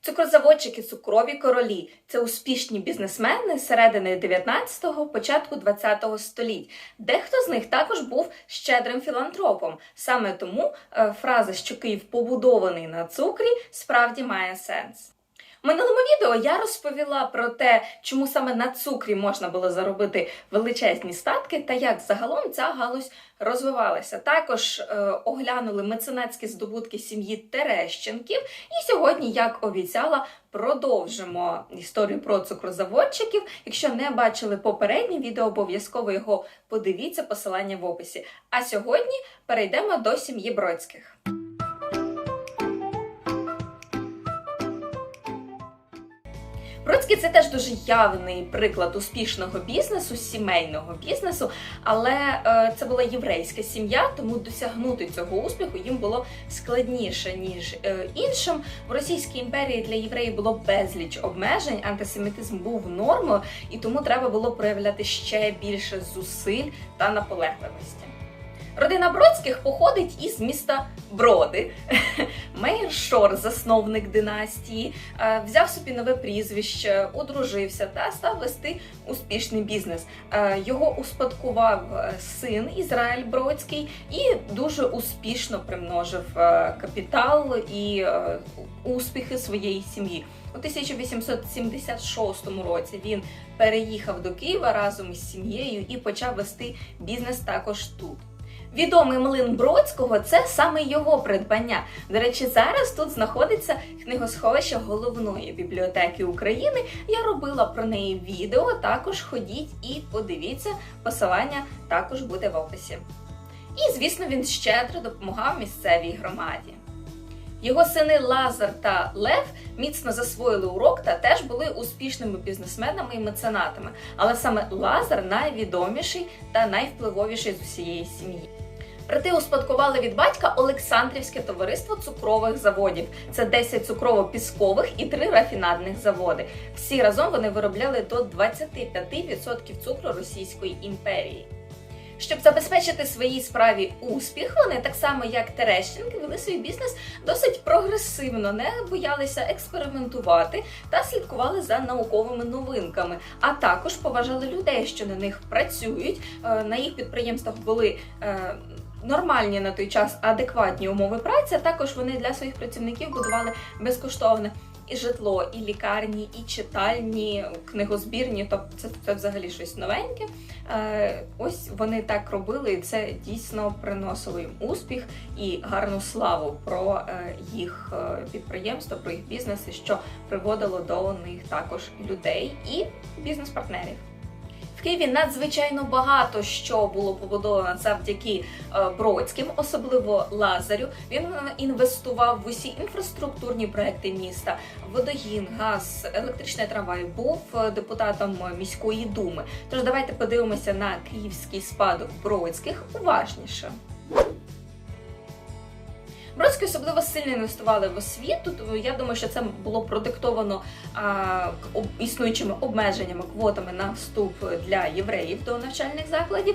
Цукрозаводчики, цукрові королі це успішні бізнесмени середини 19-го, початку 20-го століть. Дехто з них також був щедрим філантропом. Саме тому е, фраза, що Київ побудований на цукрі, справді має сенс. Минулому відео я розповіла про те, чому саме на цукрі можна було заробити величезні статки та як загалом ця галузь розвивалася. Також е, оглянули меценатські здобутки сім'ї Терещенків. І сьогодні, як обіцяла, продовжимо історію про цукрозаводчиків. Якщо не бачили попереднє відео, обов'язково його подивіться, посилання в описі. А сьогодні перейдемо до сім'ї Бродських. Бродський це теж дуже явний приклад успішного бізнесу, сімейного бізнесу, але е, це була єврейська сім'я, тому досягнути цього успіху їм було складніше ніж е, іншим. В Російській імперії для євреїв було безліч обмежень, антисемітизм був нормою, і тому треба було проявляти ще більше зусиль та наполегливості. Родина Бродських походить із міста Броди. Мейер Шор, засновник династії, е, взяв собі нове прізвище, одружився та став вести успішний бізнес. Е, Його успадкував е, син Ізраїль Бродський і дуже успішно примножив капітал і успіхи своєї сім'ї. У 1876 році він переїхав до Києва разом із сім'єю і почав вести бізнес також тут. Відомий млин Бродського це саме його придбання. До речі, зараз тут знаходиться книгосховище головної бібліотеки України. Я робила про неї відео. Також ходіть і подивіться. Посилання також буде в описі. І, звісно, він щедро допомагав місцевій громаді. Його сини Лазар та Лев міцно засвоїли урок та теж були успішними бізнесменами і меценатами. Але саме Лазар найвідоміший та найвпливовіший з усієї сім'ї. Брати успадкували від батька Олександрівське товариство цукрових заводів. Це 10 цукрово-піскових і 3 рафінадних заводи. Всі разом вони виробляли до 25% цукру Російської імперії. Щоб забезпечити своїй справі успіх, вони так само як Терещенки вели свій бізнес досить прогресивно, не боялися експериментувати та слідкували за науковими новинками. А також поважали людей, що на них працюють. Е, На їх підприємствах були е, нормальні на той час адекватні умови праці. Також вони для своїх працівників будували безкоштовне. І житло, і лікарні, і читальні, книгозбірні, тобто це, це взагалі щось новеньке. Е, ось вони так робили, і це дійсно приносило їм успіх і гарну славу про е, їх е, підприємства, про їх бізнеси, що приводило до них також людей і бізнес-партнерів. Києві надзвичайно багато що було побудовано завдяки е, Бродським, особливо Лазарю. Він е, інвестував в усі інфраструктурні проекти міста: водогін, газ, електричний трамвай. Був е, депутатом міської думи. Тож давайте подивимося на київський спадок Бродських уважніше. Бродські особливо сильно інвестували в освіту. Я думаю, що це було продиктовано а, існуючими обмеженнями, квотами на вступ для євреїв до навчальних закладів.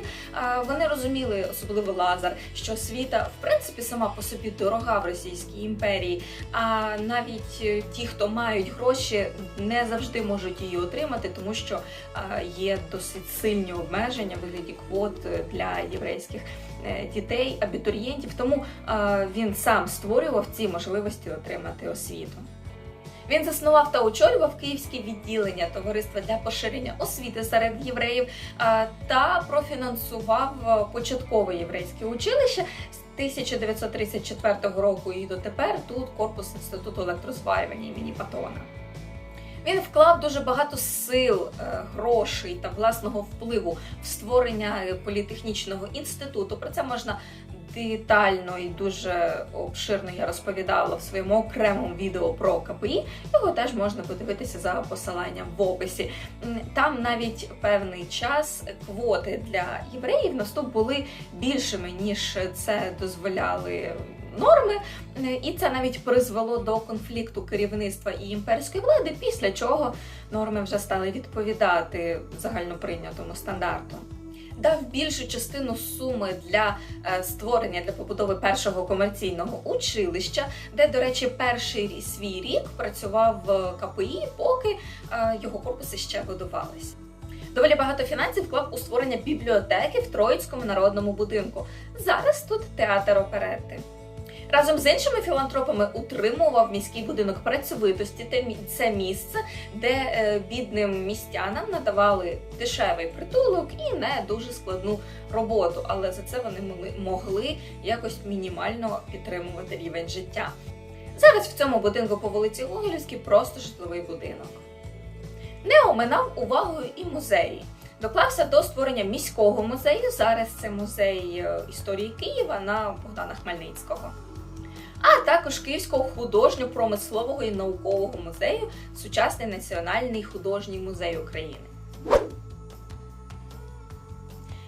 Вони розуміли, особливо Лазар, що освіта в принципі сама по собі дорога в Російській імперії. А навіть е, ті, хто мають гроші, не завжди можуть її отримати, тому що є досить сильні обмеження в вигляді квот е, для єврейських дітей, абітурієнтів. Тому е, він сам створював ці можливості отримати освіту. Він заснував та очолював київське відділення товариства для поширення освіти серед євреїв е, та профінансував е, початкове єврейське училище з 1934 року і дотепер тут корпус інституту електрозварювання імені Патона. Він вклав дуже багато сил, е, грошей та власного впливу в створення політехнічного інституту. Про це можна детально і дуже обширно я розповідала в своєму окремому відео про КПІ. Його теж можна подивитися за посиланням в описі. Там навіть певний час квоти для євреїв на вступ були більшими ніж це дозволяли. Норми, Е, і це навіть призвело до конфлікту керівництва і імперської влади, після чого норми вже стали відповідати загальноприйнятому стандарту. дав більшу частину суми для е, створення для побудови першого комерційного училища, де, до речі, перший свій рік працював в КПІ, поки е, його корпуси ще будувались. Доволі багато фінансів вклав у створення бібліотеки в Троїцькому народному будинку. Зараз тут театр оперети. Разом з іншими філантропами утримував міський будинок працьовитості. Це місце, де е, бідним містянам надавали дешевий притулок і не дуже складну роботу, але за це вони могли, якось мінімально підтримувати рівень життя. Зараз в цьому будинку по вулиці Угільській просто житловий будинок. Не оминав увагою і музеї. Доклався до створення міського музею. Зараз це музей е, історії Києва на Богдана Хмельницького. А також Київського художньо-промислового і наукового музею, сучасний національний художній музей України.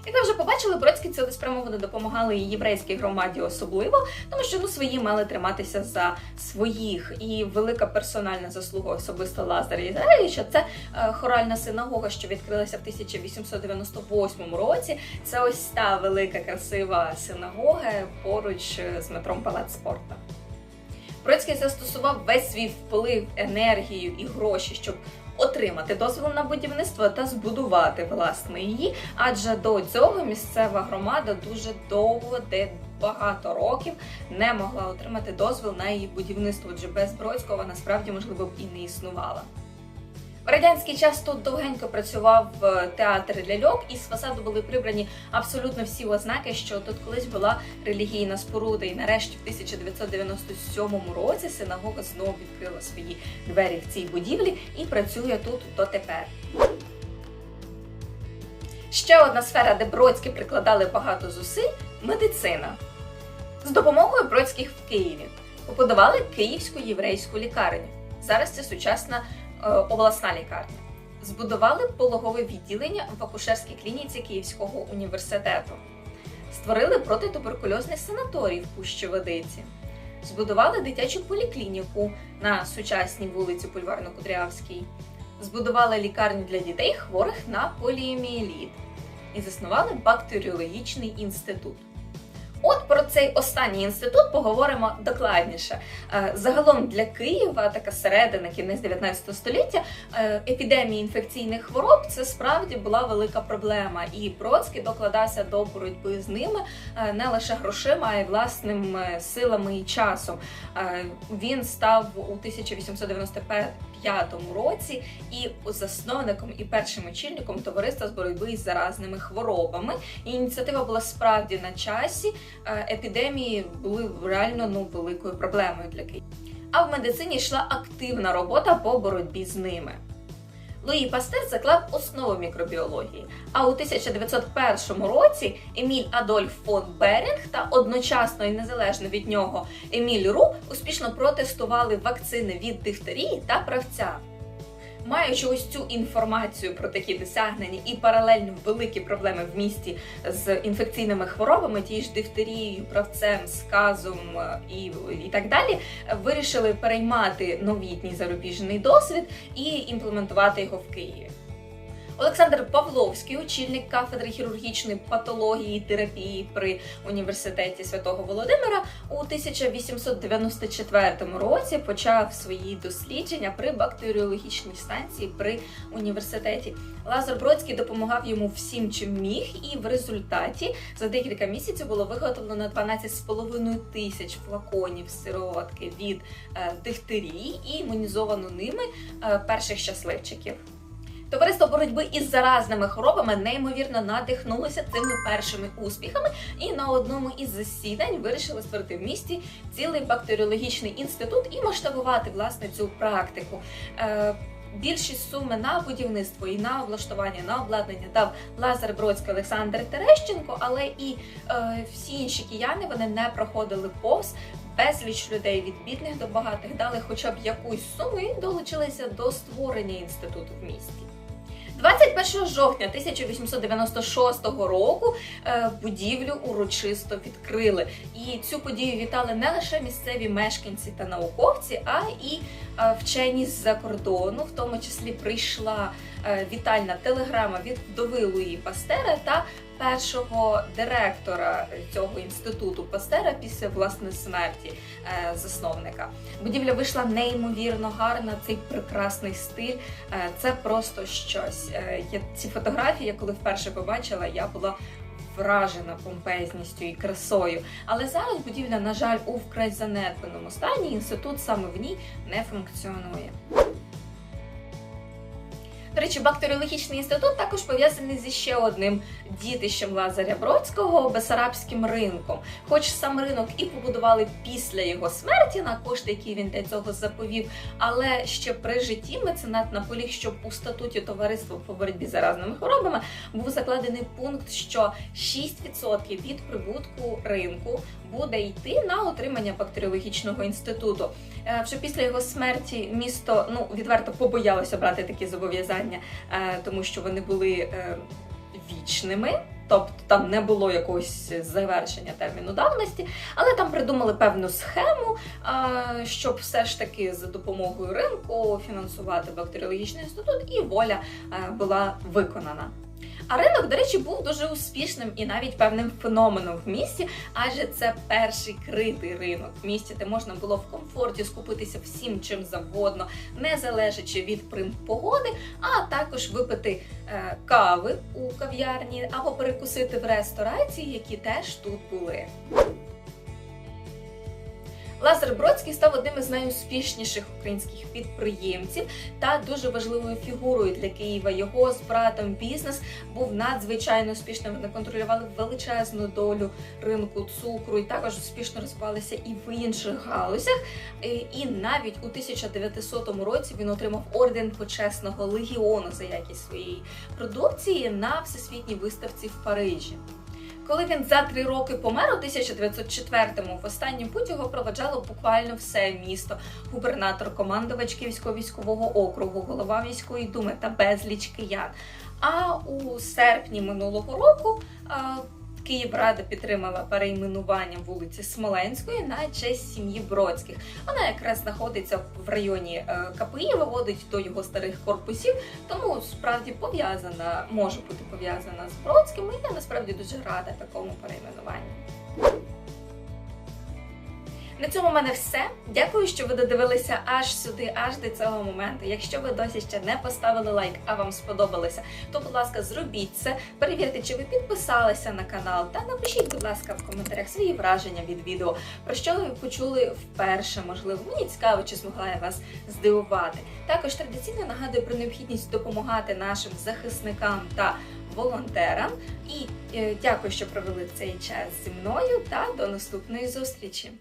Як ви вже побачили, Бродські цілеспрямовано допомагали і єврейській громаді особливо, тому що ну свої мали триматися за своїх. І велика персональна заслуга особисто Лазаря Ізраїльовича – це е, хоральна синагога, що відкрилася в 1898 році. Це ось та велика красива синагога поруч е, з метром Палац спорту. Бродський застосував весь свій вплив, енергію і гроші, щоб отримати дозвіл на будівництво та збудувати власне її. Адже до цього місцева громада дуже довго, де багато років, не могла отримати дозвіл на її будівництво. Адже без Бродського насправді можливо б і не існувала. В радянський час тут довгенько працював е, театр ляльок, і з фасаду були прибрані абсолютно всі ознаки, що тут колись була релігійна споруда. І нарешті, в 1997 році, синагога знову відкрила свої двері в цій будівлі і працює тут дотепер. Ще одна сфера, де Бродські прикладали багато зусиль медицина. З допомогою Бродських в Києві побудували Київську єврейську лікарню. Зараз це сучасна обласна лікарня. Збудували пологове відділення в акушерській клініці Київського університету. Створили протитуберкульозний санаторій в Пущі Водиці. Збудували дитячу поліклініку на сучасній вулиці Бульварно-Кудрявській. Збудували лікарню для дітей, хворих на поліомієліт. І заснували бактеріологічний інститут. Про цей останній інститут поговоримо докладніше. Е, Загалом для Києва, така середина, кінець 19 століття, е, епідемії інфекційних хвороб це справді була велика проблема. І Бродський докладався до боротьби з ними е, не лише грошима, а й власними силами і часом. Він став у 1895 році і засновником і першим очільником товариства з боротьби із заразними хворобами. Ініціатива була справді на часі. Е, Епідемії були реально ну великою проблемою для Києва. А в медицині йшла активна робота по боротьбі з ними. Луї Пастер заклав основу мікробіології. А у 1901 році Еміль Адольф фон Берінг та одночасно і незалежно від нього Еміль Ру успішно протестували вакцини від дифтерії та правця. Маючи ось цю інформацію про такі досягнення і паралельно великі проблеми в місті з інфекційними хворобами, ті ж дифтерією, правцем, сказом е, і, і так далі, вирішили переймати новітній зарубіжний досвід і імплементувати його в Києві. Олександр Павловський, очільник кафедри хірургічної патології і терапії при університеті Святого Володимира, у 1894 році почав свої дослідження при бактеріологічній станції при університеті. Лазар Бродський допомагав йому всім, чим міг, і в результаті за декілька місяців було виготовлено 12,5 тисяч флаконів сироватки від е, дифтерії і імунізовано ними е, перших щасливчиків. Товариство боротьби із заразними хворобами неймовірно надихнулося цими першими успіхами, і на одному із засідань вирішили створити в місті цілий бактеріологічний інститут і масштабувати власне цю практику. Е, Більшість суми на будівництво і на облаштування на обладнання дав Лазар Бродський Олександр Терещенко, але і е, всі інші кияни вони не проходили повз. Безліч людей від бідних до багатих дали хоча б якусь суму і долучилися до створення інституту в місті. 21 жовтня 1896 року е, будівлю урочисто відкрили. І цю подію вітали не лише місцеві мешканці та науковці, а і е, вчені з-за кордону. В тому числі прийшла е, вітальна телеграма від вдови Луї Пастера та першого директора цього інституту Пастера після власне смерті е, засновника. Будівля вийшла неймовірно гарна, цей прекрасний стиль. Е, це просто щось. Е, ці фотографії, я коли вперше побачила, я була вражена помпезністю і красою. Але зараз будівля, на жаль, у вкрай занедбаному стані. Інститут саме в ній не функціонує. До речі, бактеріологічний інститут також пов'язаний зі ще одним дітищем Лазаря Бродського Бесарабським ринком. Хоч сам ринок і побудували після його смерті на кошти, які він для цього заповів, але ще при житті меценат наполіг, щоб у статуті товариства по боротьбі з заразними хворобами був закладений пункт, що 6% від прибутку ринку буде йти на отримання бактеріологічного інституту. Е, Вже після його смерті місто ну відверто побоялося брати такі зобов'язання, е, тому що вони були е, вічними. Тобто там не було якогось завершення терміну давності, але там придумали певну схему, щоб все ж таки за допомогою ринку фінансувати бактеріологічний інститут, і воля була виконана. А ринок, до речі, був дуже успішним і навіть певним феноменом в місті, адже це перший критий ринок в місті, де можна було в комфорті скупитися всім чим завгодно, не залежачи від прим погоди, а також випити е, кави у кав'ярні або перекусити в ресторації, які теж тут були. Лазар Бродський став одним із найуспішніших українських підприємців та дуже важливою фігурою для Києва. Його з братом бізнес був надзвичайно успішним. Вони контролювали величезну долю ринку цукру і також успішно розвивалися і в інших галузях. Е, І навіть у 1900 році він отримав орден почесного легіону за якість своєї продукції на всесвітній виставці в Парижі. Коли він за три роки помер у 1904-му, в останній путь його проведжало буквально все місто, губернатор, командувач Київського військового округу, голова міської думи та безліч киян. А у серпні минулого року а, Київрада підтримала перейменування вулиці Смоленської на честь сім'ї Бродських. Вона якраз знаходиться в районі е, КПІ, виводить до його старих корпусів, тому справді пов'язана, може бути пов'язана з Бродським. І я насправді дуже рада такому перейменуванню. На цьому в мене все. Дякую, що ви додивилися аж сюди, аж до цього моменту. Якщо ви досі ще не поставили лайк, а вам сподобалося, то, будь ласка, зробіть це. Перевірте, чи ви підписалися на канал, та напишіть, будь ласка, в коментарях свої враження від відео, про що ви почули вперше. Можливо, мені цікаво, чи змогла я вас здивувати. Також традиційно нагадую про необхідність допомагати нашим захисникам та волонтерам. І е, дякую, що провели цей час зі мною. Та до наступної зустрічі.